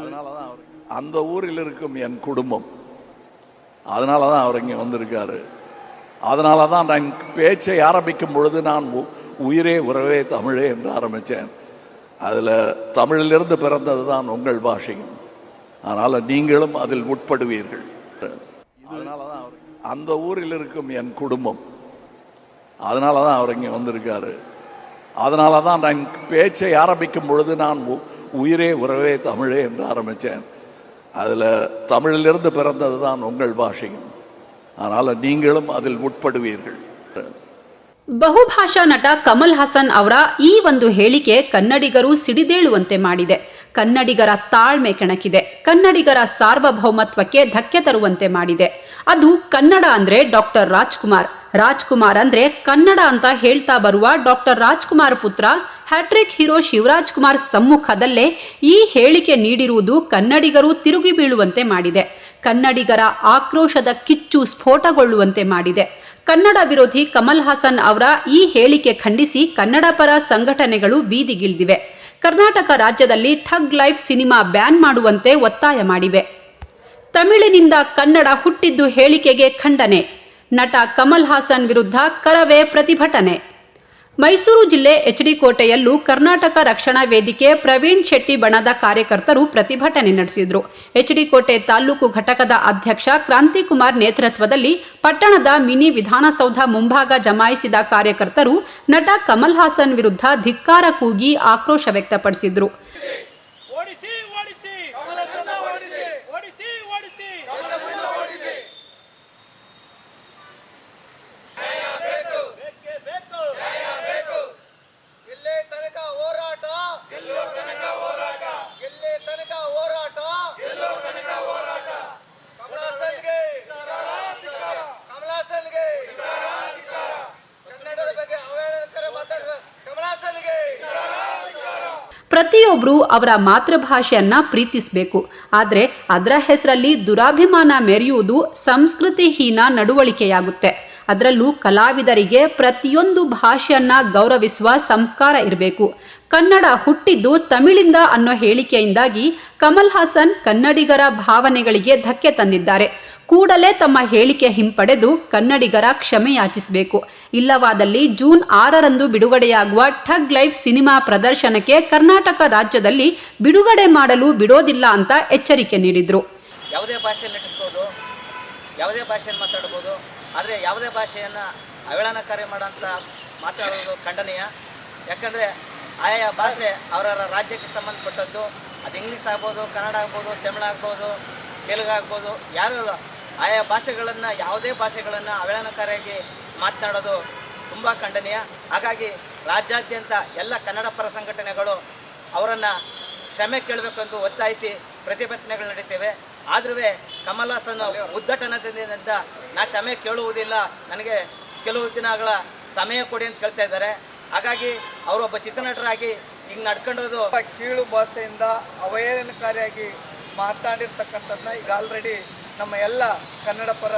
அதனால தான் அவர். அந்த ஊரில் இருக்கும் என் குடும்பம். அதனால தான் அவர் இங்கே வந்திருக்காரு. அதனால தான் நான் பேச்சை ஆரம்பிக்கும் பொழுது நான் உயிரே உறவே தமிழே என்று ஆரம்பித்தேன். அதில் தமிழிலிருந்து பிறந்தது தான் உங்கள் பாஷையும். அதனால் நீங்களும் அதில் உட்படுவீர்கள். அதனால தான் அவர். அந்த ஊரில் இருக்கும் என் குடும்பம். அதனால தான் அவர் இங்கே வந்திருக்காரு. அதனால தான் நான் பேச்சை ஆரம்பிக்கும் பொழுது நான் உயிரே உறவே தமிழே என்று ஆரம்பித்தேன் அதில் தமிழிலிருந்து பிறந்தது தான் உங்கள் பாஷையும் அதனால் நீங்களும் அதில் உட்படுவீர்கள் ಬಹುಭಾಷಾ ನಟ ಕಮಲ್ ಹಾಸನ್ ಅವರ ಈ ಒಂದು ಹೇಳಿಕೆ ಕನ್ನಡಿಗರು ಸಿಡಿದೇಳುವಂತೆ ಮಾಡಿದೆ ಕನ್ನಡಿಗರ ತಾಳ್ಮೆ ಕೆಣಕಿದೆ ಕನ್ನಡಿಗರ ಸಾರ್ವಭೌಮತ್ವಕ್ಕೆ ಧಕ್ಕೆ ತರುವಂತೆ ಮಾಡಿದೆ ಅದು ಕನ್ನಡ ಅಂದ್ರೆ ಡಾಕ್ಟರ್ ರಾಜ್ಕುಮಾರ್ ರಾಜ್ಕುಮಾರ್ ಅಂದ್ರೆ ಕನ್ನಡ ಅಂತ ಹೇಳ್ತಾ ಬರುವ ಡಾಕ್ಟರ್ ರಾಜ್ಕುಮಾರ್ ಪುತ್ರ ಹ್ಯಾಟ್ರಿಕ್ ಹೀರೋ ಶಿವರಾಜ್ ಕುಮಾರ್ ಸಮ್ಮುಖದಲ್ಲೇ ಈ ಹೇಳಿಕೆ ನೀಡಿರುವುದು ಕನ್ನಡಿಗರು ತಿರುಗಿ ಬೀಳುವಂತೆ ಮಾಡಿದೆ. ಕನ್ನಡಿಗರ ಆಕ್ರೋಶದ ಕಿಚ್ಚು ಸ್ಫೋಟಗೊಳ್ಳುವಂತೆ ಮಾಡಿದೆ. ಕನ್ನಡ ವಿರೋಧಿ ಕಮಲ್ ಹಾಸನ್ ಅವರ ಈ ಹೇಳಿಕೆ ಖಂಡಿಸಿ ಕನ್ನಡ ಪರ ಸಂಘಟನೆಗಳು ಬೀದಿಗಿಳಿದಿವೆ. ಕರ್ನಾಟಕ ರಾಜ್ಯದಲ್ಲಿ ಠಗ್ ಲೈಫ್ ಸಿನಿಮಾ ಬ್ಯಾನ್ ಮಾಡುವಂತೆ ಒತ್ತಾಯ ಮಾಡಿವೆ. ತಮಿಳಿನಿಂದ ಕನ್ನಡ ಹುಟ್ಟಿದ್ದು ಹೇಳಿಕೆಗೆ ಖಂಡನೆ. ನಟ ಕಮಲ್ ಹಾಸನ್ ವಿರುದ್ಧ ಕರವೇ ಪ್ರತಿಭಟನೆ. ಮೈಸೂರು ಜಿಲ್ಲೆ ಎಚ್ಡಿ ಕೋಟೆಯಲ್ಲೂ ಕರ್ನಾಟಕ ರಕ್ಷಣಾ ವೇದಿಕೆ ಪ್ರವೀಣ್ ಶೆಟ್ಟಿ ಬಣದ ಕಾರ್ಯಕರ್ತರು ಪ್ರತಿಭಟನೆ ನಡೆಸಿದರು. ಎಚ್ಡಿ ಕೋಟೆ ತಾಲೂಕು ಘಟಕದ ಅಧ್ಯಕ್ಷ ಕ್ರಾಂತಿಕುಮಾರ್ ನೇತೃತ್ವದಲ್ಲಿ ಪಟ್ಟಣದ ಮಿನಿ ವಿಧಾನಸೌಧ ಮುಂಭಾಗ ಜಮಾಯಿಸಿದ ಕಾರ್ಯಕರ್ತರು ನಟ ಕಮಲ್ ಹಾಸನ್ ವಿರುದ್ಧ ಧಿಕ್ಕಾರ ಕೂಗಿ ಆಕ್ರೋಶ ವ್ಯಕ್ತಪಡಿಸಿದ್ರು. ಪ್ರತಿಯೊಬ್ಬರು ಅವರ ಮಾತೃಭಾಷೆಯನ್ನ ಪ್ರೀತಿಸಬೇಕು. ಆದರೆ ಅದರ ಹೆಸರಲ್ಲಿ ದುರಾಭಿಮಾನ ಮೆರೆಯುವುದು ಸಂಸ್ಕೃತಿಹೀನ ನಡವಳಿಕೆಯಾಗುತ್ತೆ. ಅದರಲ್ಲೂ ಕಲಾವಿದರಿಗೆ ಪ್ರತಿಯೊಂದು ಭಾಷೆಯನ್ನ ಗೌರವಿಸುವ ಸಂಸ್ಕಾರ ಇರಬೇಕು. ಕನ್ನಡ ಹುಟ್ಟಿದ್ದು ತಮಿಳಿಂದ ಅನ್ನೋ ಹೇಳಿಕೆಯಿಂದಾಗಿ ಕಮಲ್ ಹಾಸನ್ ಕನ್ನಡಿಗರ ಭಾವನೆಗಳಿಗೆ ಧಕ್ಕೆ ತಂದಿದ್ದಾರೆ. ಕೂಡಲೇ ತಮ್ಮ ಹೇಳಿಕೆ ಹಿಂಪಡೆದು ಕನ್ನಡಿಗರ ಕ್ಷಮೆ ಯಾಚಿಸಬೇಕು ಇಲ್ಲವಾದಲ್ಲಿ ಜೂನ್ ಆರರಂದು ಬಿಡುಗಡೆಯಾಗುವ ಠಗ್ ಲೈಫ್ ಸಿನಿಮಾ ಪ್ರದರ್ಶನಕ್ಕೆ ಕರ್ನಾಟಕ ರಾಜ್ಯದಲ್ಲಿ ಬಿಡುಗಡೆ ಮಾಡಲು ಬಿಡೋದಿಲ್ಲ ಅಂತ ಎಚ್ಚರಿಕೆ ನೀಡಿದ್ರು. ಯಾವುದೇ ಭಾಷೆಯಲ್ಲಿ ನಟಿಸ್ಬೋದು, ಯಾವುದೇ ಭಾಷೆಯನ್ನು ಮಾತಾಡ್ಬೋದು, ಆದರೆ ಯಾವುದೇ ಭಾಷೆಯನ್ನು ಅವಹೇಳನಕಾರಿ ಮಾಡೋಂಥ ಮಾತಾಡೋದು ಖಂಡನೀಯ. ಯಾಕಂದರೆ ಆಯಾ ಭಾಷೆ ಅವರವರ ರಾಜ್ಯಕ್ಕೆ ಸಂಬಂಧಪಟ್ಟದ್ದು. ಅದು ಇಂಗ್ಲೀಷ್ ಆಗ್ಬೋದು, ಕನ್ನಡ ಆಗ್ಬೋದು, ತಮಿಳು ಆಗ್ಬೋದು, ತೆಲುಗು ಆಗ್ಬೋದು, ಯಾರು ಆಯಾ ಭಾಷೆಗಳನ್ನು, ಯಾವುದೇ ಭಾಷೆಗಳನ್ನು ಅವಹೇಳನಕಾರಿಯಾಗಿ ಮಾತನಾಡೋದು ತುಂಬ ಖಂಡನೀಯ. ಹಾಗಾಗಿ ರಾಜ್ಯಾದ್ಯಂತ ಎಲ್ಲ ಕನ್ನಡ ಪರ ಸಂಘಟನೆಗಳು ಅವರನ್ನು ಕ್ಷಮೆ ಕೇಳಬೇಕೆಂದು ಒತ್ತಾಯಿಸಿ ಪ್ರತಿಭಟನೆಗಳು ನಡೀತೇವೆ. ಆದ್ರೂ ಕಮಲ್ ಹಾಸನ್ ಉದ್ದಟನದಿಂದ ನಾ ಕ್ಷಮೆ ಕೇಳುವುದಿಲ್ಲ, ನನಗೆ ಕೆಲವು ದಿನಗಳ ಸಮಯ ಕೊಡಿ ಅಂತ ಕೇಳ್ತಾ ಇದ್ದಾರೆ. ಹಾಗಾಗಿ ಅವರೊಬ್ಬ ಚಿತ್ರನಟರಾಗಿ ಈಗ ನಡ್ಕೊಂಡಿರೋದು ಕೀಳು ಭಾಷೆಯಿಂದ ಅವಹೇಳನಕಾರಿಯಾಗಿ ಮಾತನಾಡಿರ್ತಕ್ಕಂಥದ್ದನ್ನ ಈಗ ಆಲ್ರೆಡಿ ನಮ್ಮ ಎಲ್ಲ ಕನ್ನಡ ಪರ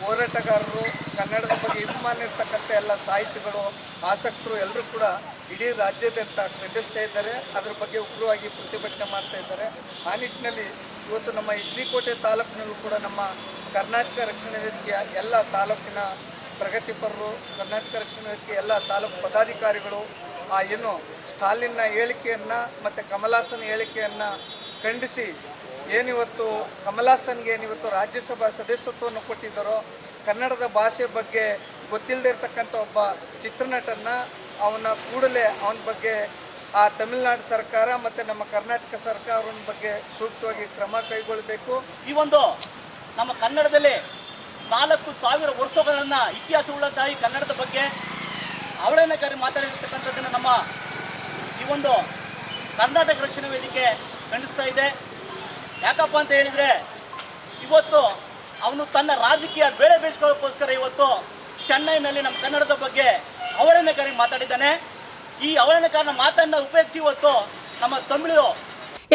ಹೋರಾಟಗಾರರು, ಕನ್ನಡದ ಬಗ್ಗೆ ಅಭಿಮಾನ ಇರ್ತಕ್ಕಂಥ ಎಲ್ಲ ಸಾಹಿತಿಗಳು, ಆಸಕ್ತರು ಎಲ್ಲರೂ ಕೂಡ ಇಡೀ ರಾಜ್ಯಾದ್ಯಂತ ಖಂಡಿಸ್ತಾ ಇದ್ದಾರೆ. ಅದ್ರ ಬಗ್ಗೆ ಉಗ್ರವಾಗಿ ಪ್ರತಿಭಟನೆ ಮಾಡ್ತಾ ಇದ್ದಾರೆ. ಆ ನಿಟ್ಟಿನಲ್ಲಿ ಇವತ್ತು ನಮ್ಮ ಇಡ್ಲಿಕೋಟೆ ತಾಲೂಕಿನಲ್ಲೂ ಕೂಡ ನಮ್ಮ ಕರ್ನಾಟಕ ರಕ್ಷಣಾ ವೇದಿಕೆಯ ಎಲ್ಲ ತಾಲೂಕಿನ ಪ್ರಗತಿಪರರು ಕರ್ನಾಟಕ ರಕ್ಷಣಾ ವೇದಿಕೆ ಎಲ್ಲ ತಾಲೂಕು ಪದಾಧಿಕಾರಿಗಳು, ಆ ಏನು ಸ್ಟಾಲಿನ್ನ ಹೇಳಿಕೆಯನ್ನು ಮತ್ತು ಕಮಲಾಸನ ಹೇಳಿಕೆಯನ್ನು ಖಂಡಿಸಿ ಏನಿವತ್ತು ಕಮಲಾಸನ್ಗೆ ಏನಿವತ್ತು ರಾಜ್ಯಸಭಾ ಸದಸ್ಯತ್ವವನ್ನು ಕೊಟ್ಟಿದ್ದಾರೋ, ಕನ್ನಡದ ಭಾಷೆ ಬಗ್ಗೆ ಗೊತ್ತಿಲ್ಲದೆ ಇರತಕ್ಕಂಥ ಒಬ್ಬ ಚಿತ್ರನಟನ ಅವನ ಕೂಡಲೇ ಅವನ ಬಗ್ಗೆ ಆ ತಮಿಳುನಾಡು ಸರ್ಕಾರ ಮತ್ತು ನಮ್ಮ ಕರ್ನಾಟಕ ಸರ್ಕಾರ ಬಗ್ಗೆ ಸೂಕ್ತವಾಗಿ ಕ್ರಮ ಕೈಗೊಳ್ಳಬೇಕು. ಈ ಒಂದು ನಮ್ಮ ಕನ್ನಡದಲ್ಲಿ ನಾಲ್ಕು ಸಾವಿರ ವರ್ಷಗಳನ್ನ ಇತಿಹಾಸ ಉಳ್ಳ ತಾಯಿ ಕನ್ನಡದ ಬಗ್ಗೆ ಅವಳೇನಕಾರಿ ಮಾತಾಡಿರ್ತಕ್ಕಂಥದ್ದನ್ನು ನಮ್ಮ ಈ ಒಂದು ಕರ್ನಾಟಕ ರಕ್ಷಣಾ ವೇದಿಕೆ ಖಂಡಿಸ್ತಾ ಇದೆ. ಯಾಕಪ್ಪ ಅಂತ ಹೇಳಿದ್ರೆ ಇವತ್ತು ಅವನು ತನ್ನ ರಾಜಕೀಯ ಬೇಳೆ ಬೇಯಿಸ್ಕೊಳ್ಳೋಕ್ಕೋಸ್ಕರ ಇವತ್ತು ಚೆನ್ನೈನಲ್ಲಿ ನಮ್ಮ ಕನ್ನಡದ ಬಗ್ಗೆ ಅವಳೇನಕಾರಿ ಮಾತಾಡಿದ್ದಾನೆ. ಈ ಅವಳೇನಕಾರನ ಮಾತನ್ನ ಉಪಯೋಗಿಸಿ ಇವತ್ತು ನಮ್ಮ ತಮಿಳು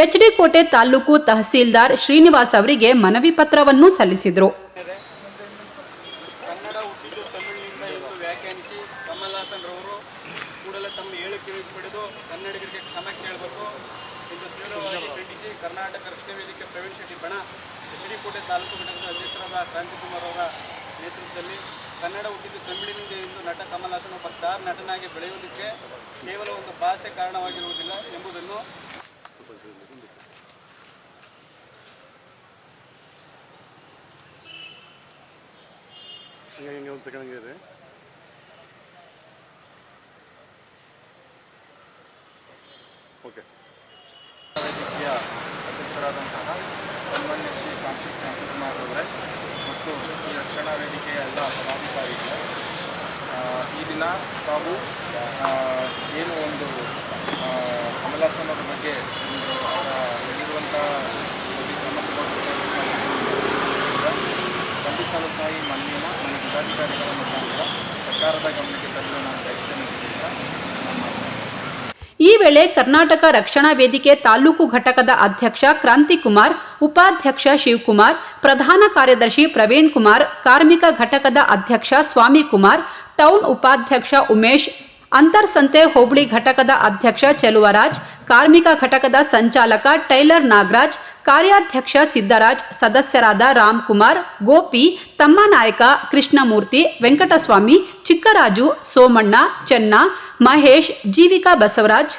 ಎಚ್ ಡಿ ಕೋಟೆ ತಾಲೂಕು ತಹಸೀಲ್ದಾರ್ ಶ್ರೀನಿವಾಸ್ ಅವರಿಗೆ ಮನವಿ ಪತ್ರವನ್ನು ಸಲ್ಲಿಸಿದ್ರು. ಕನ್ನಡ ಹುಟ್ಟಿದ್ದು ತಮಿಳಿನಿಂದ ಎಂದು ವ್ಯಾಖ್ಯಾನಿಸಿ ಕಮಲ್ ಹಾಸನ್ ರವರು ಕೂಡಲೇ ತಮ್ಮ ಹೇಳಿಕೆ ಪಡೆದು ಕನ್ನಡಿಗರಿಗೆ ಕ್ಷಮೆ ಕೇಳಬೇಕು ಎಂದು ತೀವ್ರವಾಗಿ ಖಂಡಿಸಿ ಕರ್ನಾಟಕ ರಕ್ಷಣಾ ವೇದಿಕೆ ಪ್ರವೀಣ್ ಶೆಟ್ಟಿ ಬಣ, ಶ್ರೀಕೋಟೆ ತಾಲೂಕು ಘಟಕದ ಅಧ್ಯಕ್ಷರಾದ ಕ್ರಾಂತಿಕುಮಾರ್ ಅವರ ನೇತೃತ್ವದಲ್ಲಿ ಕನ್ನಡ ಹುಟ್ಟಿದ್ದು ತಮಿಳಿನಿಂದ ಎಂದು ನಟ ಕಮಲ್ ಹಾಸನ್ ಒಬ್ಬ ಸ್ಟಾರ್ ನಟನಾಗಿ ಬೆಳೆಯುವುದಕ್ಕೆ ಕೇವಲ ಒಂದು ಭಾಷೆ ಕಾರಣವಾಗಿರುವುದಿಲ್ಲ ಎಂಬುದನ್ನು ಒಂದು ಸೆಕೆಂಡ್ ಇದೆ ಓಕೆ ವೇದಿಕೆಯ ಅಧ್ಯಕ್ಷರಾದಂತಹ ಶ್ರೀ ಅವರೇ ಮತ್ತು ಈ ರಕ್ಷಣಾ ವೇದಿಕೆಯ ಎಲ್ಲ ಪದಾಧಿಕಾರಿಗಳು ಈ ದಿನ ತಾವು ಏನು ಒಂದು ಕಮಲಾಸನದ ಬಗ್ಗೆ ಒಂದು ಅವರ ಹೇಳಿರುವಂಥ ಬಗ್ಗೆ ಕ್ರಮ ಖಂಡಿತಲೂ ಸಹ ಈ ಮನವಿನ ನಮ್ಮ ಜಿಲ್ಲಾಧಿಕಾರಿಗಳ ಮುಖಾಂತರ ಸರ್ಕಾರದ ಗಮನಕ್ಕೆ ತರಲು ನಾನು ಬಯಸ್ತೇನೆ. ಈ ವೇಳೆ ಕರ್ನಾಟಕ ರಕ್ಷಣಾ ವೇದಿಕೆ ತಾಲೂಕು ಘಟಕದ ಅಧ್ಯಕ್ಷ ಕ್ರಾಂತಿಕುಮಾರ್, ಉಪಾಧ್ಯಕ್ಷ ಶಿವಕುಮಾರ್, ಪ್ರಧಾನ ಕಾರ್ಯದರ್ಶಿ ಪ್ರವೀಣ್ ಕುಮಾರ್, ಕಾರ್ಮಿಕ ಘಟಕದ ಅಧ್ಯಕ್ಷ ಸ್ವಾಮಿ ಕುಮಾರ್ ಟೌನ್ ಉಪಾಧ್ಯಕ್ಷ ಉಮೇಶ್ ಅಂತರ್ಸಂತೆ ಹೋಬಳಿ ಘಟಕದ ಅಧ್ಯಕ್ಷ ಚೆಲುವರಾಜ್, ಕಾರ್ಮಿಕ ಘಟಕದ ಸಂಚಾಲಕ ಟೈಲರ್ ನಾಗರಾಜ್ ಕಾರ್ಯಾಧ್ಯಕ್ಷ ಸಿದ್ದರಾಜ್, ಸದಸ್ಯರಾದ ರಾಮ್ಕುಮಾರ್, ಗೋಪಿ ತಮ್ಮ ನಾಯಕ ಕೃಷ್ಣಮೂರ್ತಿ, ವೆಂಕಟಸ್ವಾಮಿ, ಚಿಕ್ಕರಾಜು, ಸೋಮಣ್ಣ, ಚೆನ್ನ, ಮಹೇಶ್, ಜೀವಿಕಾ ಬಸವರಾಜ್,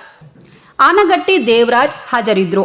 ಆನಗಟ್ಟಿ ದೇವರಾಜ್ ಹಾಜರಿದ್ದರು